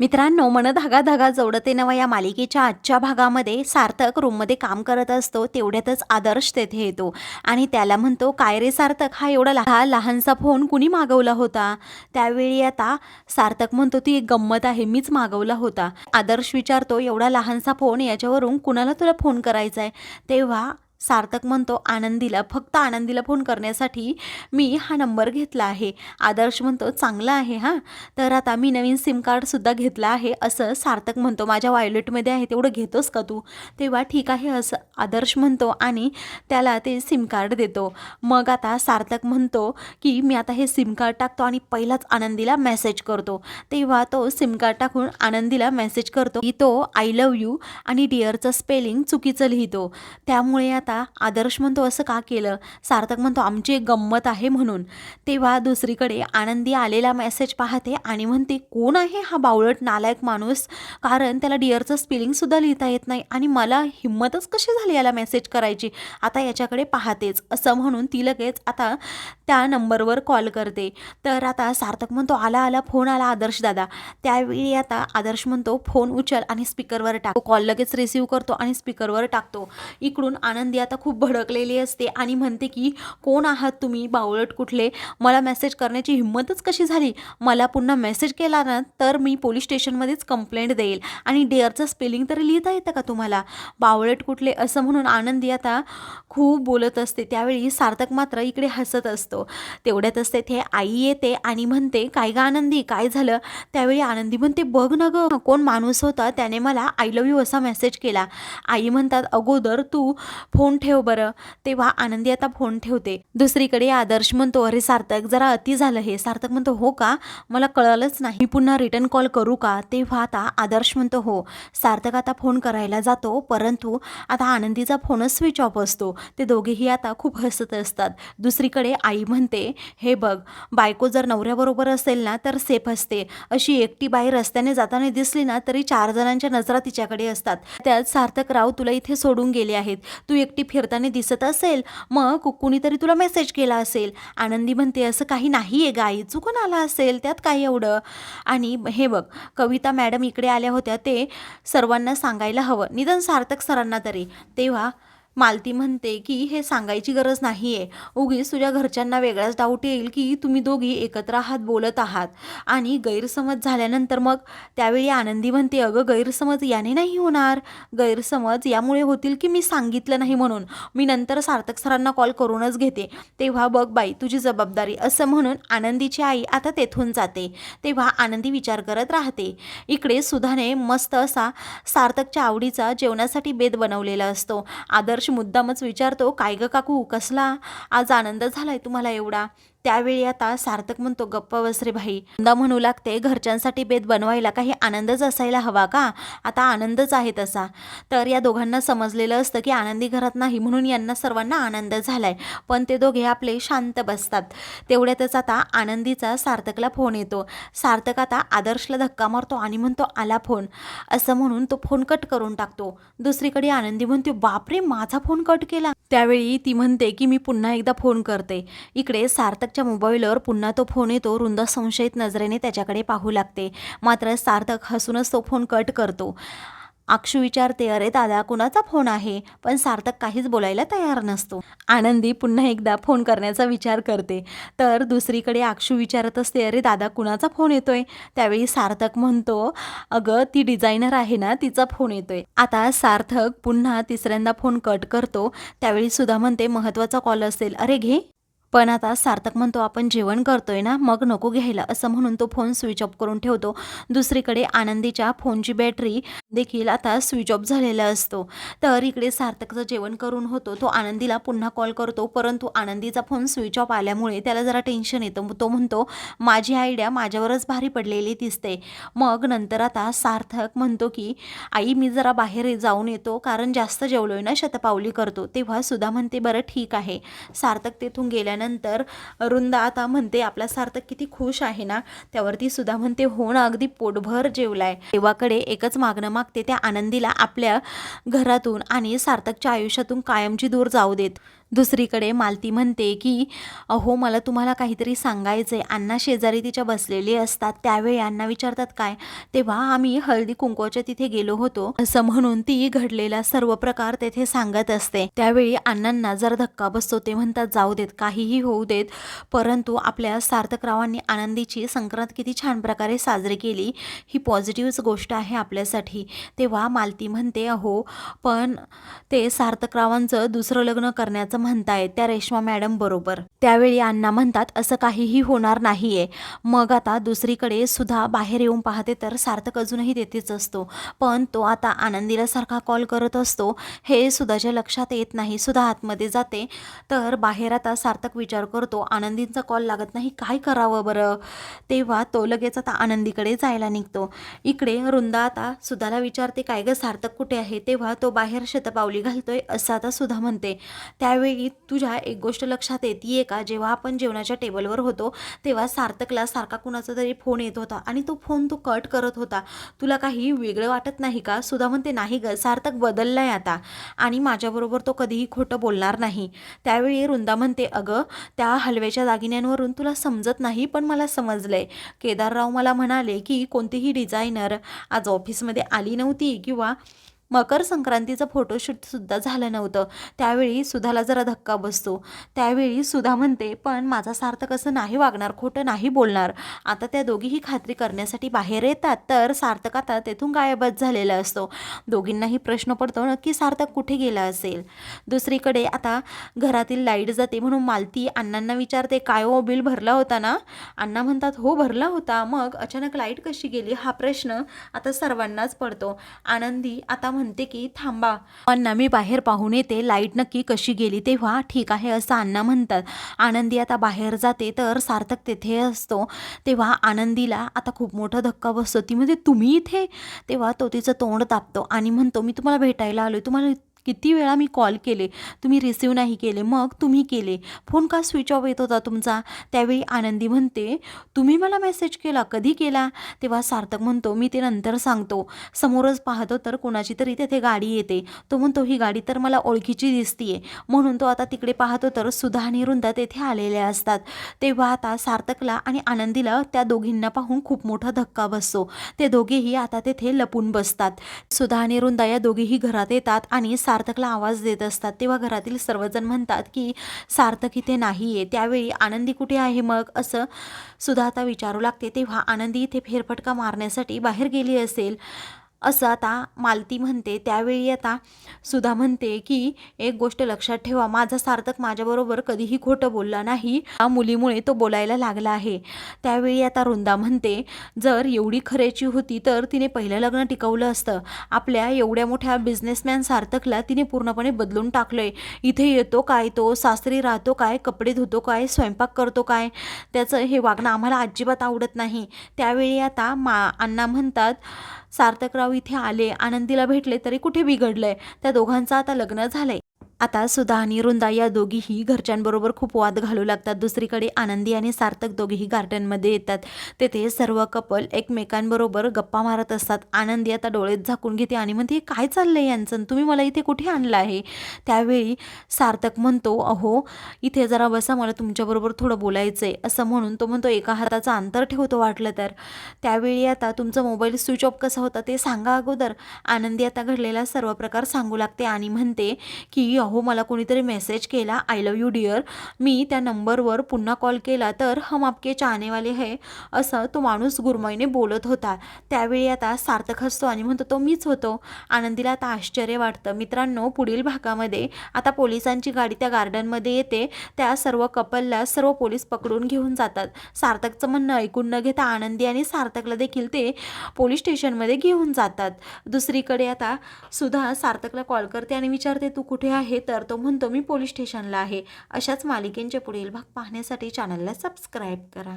मित्रांनो मन धागा धागा जोडते नवा या मालिकेच्या आजच्या भागामध्ये सार्थक रूममध्ये काम करत असतो तेवढ्यातच आदर्श तेथे येतो. आणि त्याला म्हणतो काय रे सार्थक हा एवढा लहा लहानसा फोन कुणी मागवला होता? त्यावेळी आता सार्थक म्हणतो ती एक गंमत आहे मीच मागवला होता. आदर्श विचारतो एवढा लहानसा फोन याच्यावरून कुणाला तुला फोन करायचा आहे तेव्हा सार्थक म्हणतो आनंदीला फक्त आनंदीला फोन करण्यासाठी मी हा नंबर घेतला आहे. आदर्श म्हणतो चांगला आहे हां. तर आता मी नवीन सिम कार्डसुद्धा घेतला आहे असं सार्थक म्हणतो माझ्या वॉयलेटमध्ये आहे तेवढं घेतोस का तू? तेव्हा ठीक आहे असं आदर्श म्हणतो आणि त्याला ते सिम कार्ड देतो. मग आता सार्थक म्हणतो की मी आता हे सिम कार्ड टाकतो आणि पहिलाच आनंदीला मेसेज करतो. तेव्हा तो सिम कार्ड टाकून आनंदीला मेसेज करतो की तो आय लव यू आणि डिअरचं स्पेलिंग चुकीचं लिहितो. त्यामुळे आता आता आदर्श म्हणतो असं का केलं? सार्थक म्हणतो आमची एक गंमत आहे म्हणून. तेव्हा दुसरीकडे आनंदी आलेला मेसेज पाहते आणि म्हणते कोण आहे हा बावळट नालायक माणूस? कारण त्याला डिअरचं स्पेलिंगसुद्धा लिहिता येत नाही आणि मला हिंमतच कशी झाली याला मेसेज करायची? आता याच्याकडे पाहतेच. असं म्हणून ती लगेच आता त्या नंबरवर कॉल करते. तर आता सार्थक म्हणतो आला आला फोन आला आदर्श दादा. त्यावेळी आता आदर्श म्हणतो फोन उचल आणि स्पीकरवर टाक. कॉल लगेच रिसिव्ह करतो आणि स्पीकरवर टाकतो. इकडून आनंदी आता खूप भडकलेली असते आणि म्हणते की कोण आहात तुम्ही? बावळट कुठले? मला मेसेज करण्याची हिंमतच कशी झाली? मला पुन्हा मेसेज केला ना तर मी पोलीस स्टेशनमध्येच कंप्लेंट देईल. आणि डेअरचं स्पेलिंग तरी लिहिता येतं का तुम्हाला? बावळट कुठले? असं म्हणून आनंदी आता खूप बोलत असते. त्यावेळी सार्थक मात्र इकडे हसत असतो. तेवढ्यातच तेथे आई येते आणि म्हणते काय गा आनंदी? काय झालं? त्यावेळी आनंदी म्हणते बघ ना गं कोण माणूस होता त्याने मला आय लव यू असा मेसेज केला. आई म्हणतात अगोदर तू फोन ठेव बरं. तेव्हा आनंदी आता फोन ठेवते. दुसरीकडे आदर्श म्हणतो अरे सार्थक जरा अति झालं हे. सार्थक म्हणतो हो का? मला कळलंच नाही. पुन्हा रिटर्न कॉल करू का? तेव्हा आता आदर्श म्हणतो हो. सार्थक आता फोन करायला जातो परंतु आता आनंदीचा फोनच स्विच ऑफ असतो. ते दोघेही आता खूप हसत असतात. दुसरीकडे आई म्हणते हे बघ बायको जर नवऱ्याबरोबर असेल ना तर सेफ असते. अशी एकटी बाई रस्त्याने जाताना दिसली ना तरी चार जणांच्या नजरा तिच्याकडे असतात. त्यात सार्थक राव तुला इथे सोडून गेले आहेत. तू एकटी फिरताना दिसत असेल मग कुणीतरी तुला मेसेज केला असेल. आनंदी म्हणते असं काही नाही आहे गाई चुकून आला असेल त्यात काय एवढं? आणि हे बघ कविता मॅडम इकडे आल्या होत्या ते सर्वांना सांगायला हवं. निदान सार्थक सरांना तरी. तेव्हा मालती म्हणते की हे सांगायची गरज नाही आहे उगीच तुझ्या घरच्यांना वेगळाच डाऊट येईल की तुम्ही दोघी एकत्र आहात बोलत आहात. आणि गैरसमज झाल्यानंतर मग? त्यावेळी आनंदी म्हणते अगं गैरसमज याने नाही होणार. गैरसमज यामुळे होतील की मी सांगितलं नाही म्हणून. मी नंतर सार्थक सरांना कॉल करूनच घेते. तेव्हा बघ बाई तुझी जबाबदारी. असं म्हणून आनंदीची आई आता तेथून जाते. तेव्हा आनंदी विचार करत राहते. इकडे सुधाने मस्त असा सार्थकच्या आवडीचा जेवणासाठी बेद बनवलेला असतो. आदर आदर्श मुद्दामच विचारतो काय ग काकू कसला? आज आनंद झालाय तुम्हाला एवढा? त्यावेळी आता सार्थक म्हणतो गप्प वसरे भाई. नंदा म्हणू लागते. घरच्यांसाठी बेद बनवायला काही आनंदच असायला हवा का? आता आनंदच आहे तसा. तर या दोघांना समजलेलं असतं की आनंदी घरात नाही म्हणून यांना सर्वांना आनंद झालाय. पण ते दोघे आपले शांत बसतात. तेवढ्यातच आता आनंदीचा सार्थकला फोन येतो. सार्थक आता आदर्शला धक्का मारतो आणि म्हणतो आला फोन. असं म्हणून तो फोन कट करून टाकतो. दुसरीकडे आनंदी म्हणतो बापरे माझा फोन कट केला. त्यावेळी ती म्हणते की मी पुन्हा एकदा फोन करते. इकडे सार्थक सार्थकच्या मोबाईलवर पुन्हा तो फोन येतो. रुंद संशयित नजरेने त्याच्याकडे पाहू लागते. मात्र सार्थक हसूनच तो फोन कट करतो. अक्षू विचारते अरे दादा कुणाचा फोन आहे? पण सार्थक काहीच बोलायला तयार नसतो. आनंदी पुन्हा एकदा फोन करण्याचा विचार करते. तर दुसरीकडे अक्षू विचारत असते अरे दादा कुणाचा फोन येतोय? त्यावेळी सार्थक म्हणतो अगं ती डिझायनर आहे ना तिचा फोन येतोय. आता सार्थक पुन्हा तिसऱ्यांदा फोन कट करतो. त्यावेळी सुद्धा म्हणते महत्त्वाचा कॉल असेल. अरे घे. पण आता सार्थक म्हणतो आपण जेवण करतोय ना मग नको घ्यायला. असं म्हणून तो फोन स्विच ऑफ करून ठेवतो. दुसरीकडे आनंदीच्या फोनची बॅटरी देखील आता स्विच ऑफ झालेला असतो. तर इकडे सार्थकचं जेवण करून होतो तो आनंदीला पुन्हा कॉल करतो. परंतु आनंदीचा फोन स्विच ऑफ आल्यामुळे त्याला जरा टेन्शन येतं. तो म्हणतो माझी आयडिया माझ्यावरच भारी पडलेली दिसते. मग नंतर आता सार्थक म्हणतो की आई मी जरा बाहेर जाऊन येतो कारण जास्त जेवलोय ना शतपावली करतो. तेव्हा सुद्धा म्हणते बरं ठीक आहे. सार्थक तेथून गेल्यानंतर रुंदा आता म्हणते आपला सार्थक किती खुश आहे ना? त्यावरती सुद्धा म्हणते हो ना अगदी पोटभर जेवलाय. देवाकडे एकच मागणं मागते त्या आनंदीला आपल्या घरातून आणि सार्थकच्या आयुष्यातून कायमची दूर जाऊ देत. दुसरीकडे मालती म्हणते की अहो मला तुम्हाला काहीतरी सांगायचं आहे अण्णा शेजारी तिच्या बसलेले असतात. त्यावेळी अण्णा विचारतात काय? तेव्हा आम्ही हळदी कुंकवाच्या तिथे गेलो होतो. असं म्हणून ती घडलेला सर्व प्रकार तेथे सांगत असते. त्यावेळी अण्णांना जर धक्का बसतो. ते म्हणतात जाऊ देत. काहीही होऊ देत. परंतु आपल्या सार्थकरावांनी आनंदीची संक्रांत किती छान प्रकारे साजरी केली. ही पॉझिटिव्हच गोष्ट आहे आपल्यासाठी. तेव्हा मालती म्हणते अहो पण ते सार्थकरावांचं दुसरं लग्न करण्याचं म्हणतायत त्या रेश्मा मॅडम बरोबर. त्यावेळी अण्णा म्हणतात असं काहीही होणार नाहीये. मग आता दुसरीकडे सुद्धा बाहेर येऊन पाहते तर सार्थक अजूनही तेथेच असतो. पण तो आता आनंदीला सारखा कॉल करत असतो. हे सुधाच्या लक्षात येत नाही. सुद्धा आतमध्ये जाते. तर बाहेर आता सार्थक विचार करतो आनंदींचा कॉल लागत नाही. काय करावं बरं? तेव्हा तो लगेच आता आनंदीकडे जायला निघतो. इकडे रुंदा आता सुधाला विचारते काय गं सार्थक कुठे आहे? तेव्हा तो बाहेर शतपावली घालतोय असं आता सुधा म्हणते. त्यावेळी तुझ्या एक गोष्ट लक्षात येते का? जेव्हा आपण जेवणाच्या टेबलवर होतो तेव्हा सार्थकला सारखा कुणाचा तरी फोन येत होता आणि तो फोन तू कट करत होता. तुला काही वेगळं वाटत नाही का? सुद्धा म्हणते नाही ग सार्थक बदललाय आता. आणि माझ्याबरोबर तो कधीही खोटं बोलणार नाही. त्यावेळी वृंदा म्हणते अगं त्या हलव्याच्या दागिन्यांवरून तुला समजत नाही पण मला समजलं आहे केदारराव मला म्हणाले की कोणतीही डिझायनर आज ऑफिसमध्ये आली नव्हती किंवा मकर संक्रांतीचं फोटोशूटसुद्धा झालं नव्हतं. त्यावेळी सुधाला जरा धक्का बसतो. त्यावेळी सुधा म्हणते पण माझा सार्थक असं नाही वागणार खोटं नाही बोलणार. आता त्या दोघीही खात्री करण्यासाठी बाहेर येतात तर सार्थक आता तेथून गायबच झालेला असतो. दोघींनाही प्रश्न पडतो नक्की सार्थक कुठे गेला असेल? दुसरीकडे आता घरातील लाइट जाते म्हणून मालती अण्णांना विचारते काय ओ बिल भरला होता ना? अण्णा म्हणतात हो भरला होता. मग अचानक लाइट कशी गेली? हा प्रश्न आता सर्वांनाच पडतो. आनंदी आता म्हणते की थांबा अण्णा मी बाहेर पाहून येते. लाइट नक्की कशी गेली तेव्हा? ठीक आहे असं अण्णा म्हणतात. आनंदी आता बाहेर जाते तर सार्थक तेथे असतो. तेव्हा आनंदीला आता खूप मोठा धक्का बसतो. ती म्हणजे तुम्ही इथे? तेव्हा तो तिचं तोंड तापतो आणि म्हणतो मी तुम्हाला भेटायला आलोय. तुम्हाला किती वेळा मी कॉल केले तुम्ही रिसीव नाही केले मग तुम्ही केले. फोन का स्विच ऑफ येत होता तुमचा? त्यावेळी आनंदी म्हणते तुम्ही मला मेसेज केला कधी केला? तेव्हा सार्थक म्हणतो मी ते नंतर सांगतो. समोरच पाहतो तर कोणाची तरी तेथे गाडी येते. तो म्हणतो ही गाडी तर मला ओळखीची दिसतीये. म्हणून तो आता तिकडे पाहतो तर सुधा आणि वृंदा तेथे आलेल्या असतात. तेव्हा आता सार्थकला आणि आनंदीला त्या दोघींना पाहून खूप मोठा धक्का बसतो. ते दोघेही आता तेथे लपून बसतात. सुधा आणि वृंदा या दोघेही घरात येतात आणि सार्थकला आवाज देत असतात. तेव्हा घरातील सर्वजण म्हणतात की सार्थक इथे नाही आहे त्यावेळी आनंदी कुठे आहे मग? असं सुद्धा आता विचारू लागते. तेव्हा आनंदी इथे फेरफटका मारण्यासाठी बाहेर गेली असेल. असं आता मालती म्हणते त्यावेळी आता सुधा म्हणते की एक गोष्ट लक्षात ठेवा माझा सार्थक माझ्याबरोबर कधीही खोटं बोलला नाही या मुलीमुळे तो बोलायला लागला आहे. त्यावेळी आता रुंदा म्हणते जर एवढी खऱ्याची होती तर तिने पहिलं लग्न टिकवलं असतं. आपल्या एवढ्या मोठ्या बिझनेसमॅन सार्थकला तिने पूर्णपणे बदलून टाकलंय. इथे येतो काय तो सासरी राहतो काय कपडे धुतो काय स्वयंपाक करतो काय? त्याचं हे वागणं आम्हाला अजिबात आवडत नाही. त्यावेळी आता मा अण्णा म्हणतात सार्थकराव इथे आले आनंदीला भेटले तरी कुठे बिघडलंय? त्या दोघांचं आता लग्न झालंय. आता सुधा आणि वृंदा या दोघीही घरच्यांबरोबर खूप वाद घालू लागतात. दुसरीकडे आनंदी आणि सार्थक दोघेही गार्डनमध्ये येतात. तेथे सर्व कपल एकमेकांबरोबर गप्पा मारत असतात. आनंदी आता डोळेत झाकून घेते आणि म्हणते काय काय चाललंय यांचं? तुम्ही मला इथे कुठे आणलं आहे? त्यावेळी सार्थक म्हणतो अहो इथे जरा बसा मला तुमच्याबरोबर थोडं बोलायचं आहे असं म्हणून तो म्हणतो एका हाताचं अंतर ठेवतो वाटलं तर. त्यावेळी आता तुमचा मोबाईल स्विच ऑफ कसा होता ते सांगा अगोदर. आनंदी आता घडलेला सर्व प्रकार सांगू लागते आणि म्हणते की अहो मला कोणीतरी मेसेज केला आय लव यू डिअर मी त्या नंबरवर पुन्हा कॉल केला तर हम आपके चाहनेवाले है असं तो माणूस गुरमाईने बोलत होता. त्यावेळी आता सार्थक हसतो आणि म्हणतो तो मीच होतो. आनंदीला आता आश्चर्य वाटतं. मित्रांनो पुढील भागामध्ये आता पोलिसांची गाडी त्या गार्डनमध्ये येते. त्या सर्व कपलला सर्व पोलीस पकडून घेऊन जातात. सार्थकचं म्हणणं ऐकून न घेता आनंदी आणि सार्थकला देखील ते पोलीस स्टेशनमध्ये घेऊन जातात. दुसरीकडे आता सुधा सार्थकला कॉल करते आणि विचारते तू कुठे आहे तर तो म्हणतो मी पोलीस स्टेशनला आहे. अशाच मालिकेंचे पुढील भाग पाहण्यासाठी चॅनलला सबस्क्राईब करा.